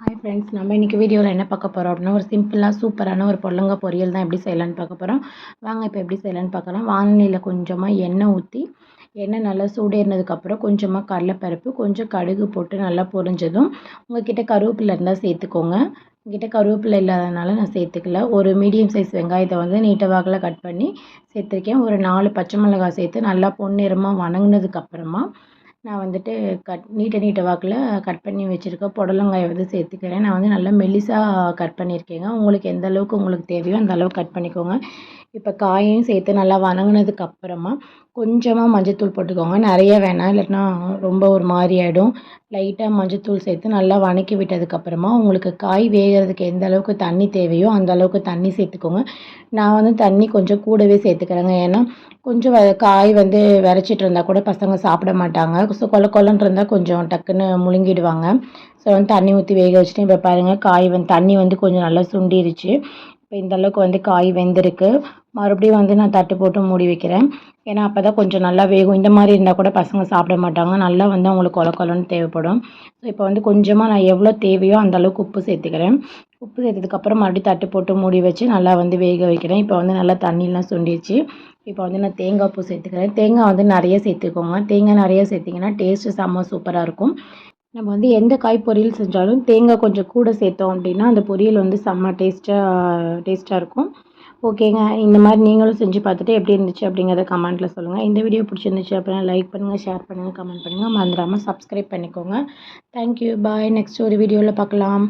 Hi friends நம்ம இன்றைக்கி வீடியோவில் என்ன பார்க்க போகிறோம் அப்படின்னா ஒரு சிம்பிளாக சூப்பரான ஒரு பொடலங்காய் பொரியல் தான் எப்படி செய்யலான்னு பார்க்க போகிறோம் வாங்க இப்போ எப்படி செய்யலான்னு பார்க்கலாம். வானிலையில் கொஞ்சமாக எண்ணெய் ஊற்றி எண்ணெய் நல்லா சூடேறினதுக்கப்புறம் கொஞ்சமாக கடலைப்பருப்பு கொஞ்சம் கடுகு போட்டு நல்லா பொரிஞ்சதும் உங்கள்கிட்ட கருவேப்பிலை இருந்தால் சேர்த்துக்கோங்க. என்கிட்ட கருவேப்பிலை இல்லாதனால நான் சேர்த்துக்கல. ஒரு மீடியம் சைஸ் வெங்காயத்தை வந்து நீட்ட வாக்கில் கட் பண்ணி சேர்த்துருக்கேன். ஒரு நாலு பச்சை மிளகாய் சேர்த்து நல்லா பொன்னிறமாக வணங்கினதுக்கப்புறமா நான் வந்துட்டு கட் நீட்ட நீட்ட வாக்கில் கட் பண்ணி வச்சுருக்க புடலங்காயை வந்து சேர்த்துக்கிறேன். நான் வந்து நல்லா மெல்லிசாக கட் பண்ணியிருக்கேங்க. உங்களுக்கு எந்த அளவுக்கு உங்களுக்கு தேவையோ அந்த அளவுக்கு கட் பண்ணிக்கோங்க. இப்போ காயையும் சேர்த்து நல்லா வணங்கினதுக்கு அப்புறமா கொஞ்சமாக மஞ்சத்தூள் போட்டுக்கோங்க. நிறைய வேணாம் இல்லைன்னா ரொம்ப ஒரு மாதிரி ஆகிடும் லைட்டாக மஞ்சத்தூள் சேர்த்து நல்லா வணக்கி விட்டதுக்கப்புறமா உங்களுக்கு காய் வேகிறதுக்கு எந்த அளவுக்கு தண்ணி தேவையோ அந்த அளவுக்கு தண்ணி சேர்த்துக்கோங்க. நான் வந்து தண்ணி கொஞ்சம் கூடவே சேர்த்துக்கிறேங்க. ஏன்னா கொஞ்சம் வ காய் வந்து விரைச்சிட்டு இருந்தால் கூட பசங்க சாப்பிட மாட்டாங்க. ஸோ கொல கொலன்னு இருந்தால் கொஞ்சம் டக்குன்னு முழுங்கிடுவாங்க. ஸோ வந்து தண்ணி ஊற்றி வேக வச்சுட்டு இப்போ பாருங்கள் காய் வந்து தண்ணி வந்து கொஞ்சம் நல்லா சுண்டிருச்சு. இப்போ இந்த அளவுக்கு வந்து காய் வெந்திருக்கு. மறுபடியும் வந்து நான் தட்டு போட்டு மூடி வைக்கிறேன். ஏன்னா அப்போ தான் கொஞ்சம் நல்லா வேகும். இந்த மாதிரி இருந்தால் கூட பசங்க சாப்பிட மாட்டாங்க. நல்லா வந்து அவங்களுக்கு கொலக்கொலன்னு தேவைப்படும். ஸோ இப்போ வந்து கொஞ்சமாக நான் எவ்வளோ தேவையோ அந்தளவுக்கு உப்பு சேர்த்துக்கிறேன். உப்பு சேர்த்ததுக்கப்புறம் மறுபடியும் தட்டு போட்டு மூடி வச்சு நல்லா வந்து வேக வைக்கிறேன். இப்போ வந்து நல்லா தண்ணிலாம் சுண்டிடுச்சு. இப்போ வந்து நான் தேங்காய் பூ சேர்த்துக்கிறேன். தேங்காய் வந்து நிறைய சேர்த்துக்கோங்க. தேங்காய் நிறைய சேர்த்திங்கன்னா டேஸ்ட்டு செம்ம சூப்பராக இருக்கும். நம்ம வந்து எந்த காய் பொரியல் செஞ்சாலும் தேங்காய் கொஞ்சம் கூட சேர்த்தோம் அப்படின்னா அந்த பொரியல் வந்து செம்ம டேஸ்ட்டாக டேஸ்ட்டாக இருக்கும். ஓகேங்க. இந்த மாதிரி நீங்களும் செஞ்சு பார்த்துட்டு எப்படி இருந்துச்சு அப்படிங்கிறத கமெண்ட்டில் சொல்லுங்கள் இந்த வீடியோ பிடிச்சிருந்துச்சு அப்படின்னா லைக் பண்ணுங்கள் ஷேர் பண்ணுங்கள் கமெண்ட் பண்ணுங்கள் மறந்துடாமல் சப்ஸ்கிரைப் பண்ணிக்கோங்க. தேங்க்யூ பாய் நெக்ஸ்ட் ஒரு வீடியோவில் பார்க்கலாம்.